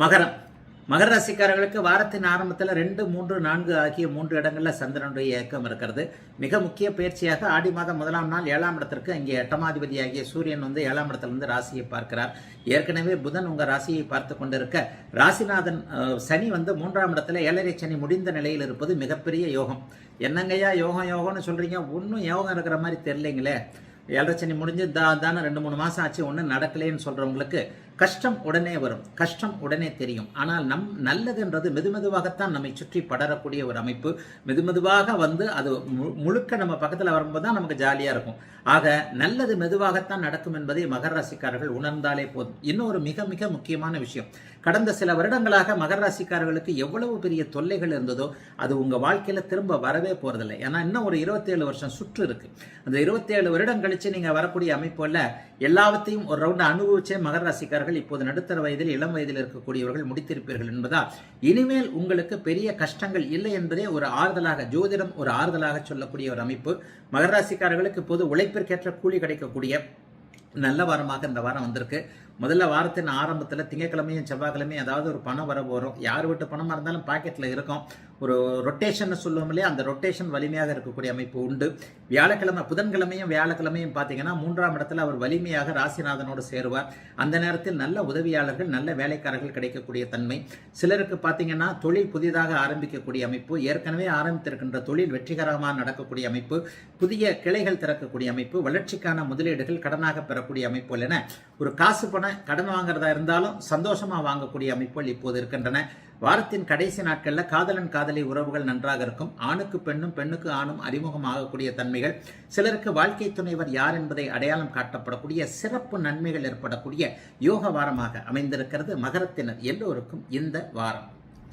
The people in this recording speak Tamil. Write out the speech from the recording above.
மகரம். மகர ராசிக்காரர்களுக்கு வாரத்தின் ஆரம்பத்தில் ரெண்டு மூன்று நான்கு ஆகிய மூன்று இடங்களில் சந்திரனுடைய இயக்கம் இருக்கிறது. மிக முக்கிய பயிற்சியாக ஆடி மாதம் முதலாம் நாள் ஏழாம் இடத்திற்கு அங்கே எட்டமாதிபதியாகிய சூரியன் வந்து ஏழாம் இடத்திலிருந்து ராசியை பார்க்கிறார். ஏற்கனவே புதன் உங்கள் ராசியை பார்த்து கொண்டிருக்க ராசிநாதன் சனி வந்து மூன்றாம் இடத்துல ஏழரை சனி முடிந்த நிலையில் இருப்பது மிகப்பெரிய யோகம். என்னங்கய்யா யோகம் யோகம்னு சொல்கிறீங்க ஒன்றும் யோகம் இருக்கிற மாதிரி தெரியலைங்களே. ஏழரை சனி முடிஞ்சு தா தானே ரெண்டு மூணு மாதம் ஆச்சு ஒன்றும் நடக்கலைன்னு சொல்கிறவங்களுக்கு கஷ்டம் உடனே வரும். கஷ்டம் உடனே தெரியும். ஆனால் நம் நல்லதுன்றது மெதுமெதுவாகத்தான் நம்மை சுற்றி படரக்கூடிய ஒரு அமைப்பு. மெதுமெதுவாக வந்து அது மு- முழுக்க நம்ம பக்கத்தில் வரும்போது தான் நமக்கு ஜாலியாக இருக்கும். ஆக நல்லது மெதுவாகத்தான் நடக்கும் என்பதை மகர ராசிக்காரர்கள் உணர்ந்தாலே போதும். இன்னொரு மிக மிக முக்கியமான விஷயம். கடந்த சில வருடங்களாக மகர ராசிக்காரர்களுக்கு எவ்வளவு பெரிய தொல்லைகள் இருந்ததோ அது உங்கள் வாழ்க்கையில் திரும்ப வரவே போகிறதில்லை ஏன்னா இன்னும் ஒரு 27 வருஷம் சுற்று இருக்குது அந்த 27 வருடம் கழித்து நீங்கள் வரக்கூடிய அமைப்புல எல்லாவற்றையும் ஒரு ரவுண்ட் அனுபவிச்சே மகர ராசிக்காரர்கள் இப்போது நடுத்தர வயதில் இளம் வயதில் இருக்கக்கூடியவர்கள் முடித்திருப்பீர்கள் என்பதால் இனிமேல் உங்களுக்கு பெரிய கஷ்டங்கள் இல்லை என்பதே ஒரு ஆறுதலாக ஜோதிடம் ஒரு ஆறுதலாக சொல்லக்கூடிய ஒரு அமைப்பு. மகராசிக்காரர்களுக்கு இப்போது உழைப்பிற்கேற்ற கூலி கிடைக்கக்கூடிய நல்ல வாரமாக இந்த வாரம் வந்திருக்கு. முதல்ல வாரத்தின் ஆரம்பத்தில் திங்கக்கிழமையும் செவ்வாய்க்கிழமையும் ஏதாவது ஒரு பணம் வர வரும். யார் வீட்டு பணமாக இருந்தாலும் பாக்கெட்டில் இருக்கும். ஒரு ரொட்டேஷன் சொல்லுவோம் இல்லையா? அந்த ரொட்டேஷன் வலிமையாக இருக்கக்கூடிய அமைப்பு உண்டு. வியாழக்கிழமை புதன்கிழமையும் வியாழக்கிழமையும் பார்த்தீங்கன்னா மூன்றாம் இடத்துல அவர் வலிமையாக ராசிநாதனோடு சேருவார். அந்த நேரத்தில் நல்ல உதவியாளர்கள் நல்ல வேலைக்காரர்கள் கிடைக்கக்கூடிய தன்மை. சிலருக்கு பார்த்தீங்கன்னா தொழில் புதிதாக ஆரம்பிக்கக்கூடிய அமைப்பு. ஏற்கனவே ஆரம்பித்திருக்கின்ற தொழில் வெற்றிகரமாக நடக்கக்கூடிய அமைப்பு. புதிய கிளைகள் திறக்கக்கூடிய அமைப்பு. வளர்ச்சிக்கான முதலீடுகள் கடனாக வரக்கூடிய அமைப்புகள் என ஒரு காசு பணம் கடன் வாங்குறதா இருந்தாலும் சந்தோஷமா வாங்கக்கூடிய அமைப்புகள் இப்போது இருக்கின்றன. வாரத்தின் கடைசி நாட்களில் காதலன் காதலி உறவுகள் நன்றாக இருக்கும். ஆணுக்கு பெண்ணும் பெண்ணுக்கு ஆணும் அறிமுகமாகக்கூடிய தன்மைகள். சிலருக்கு வாழ்க்கை துணைவர் யார் என்பதை அடையாளம் காட்டப்படக்கூடிய சிறப்பு நன்மைகள் ஏற்படக்கூடிய யோக வாரமாக அமைந்திருக்கிறது மகரத்தினர் எல்லோருக்கும் இந்த வாரம்.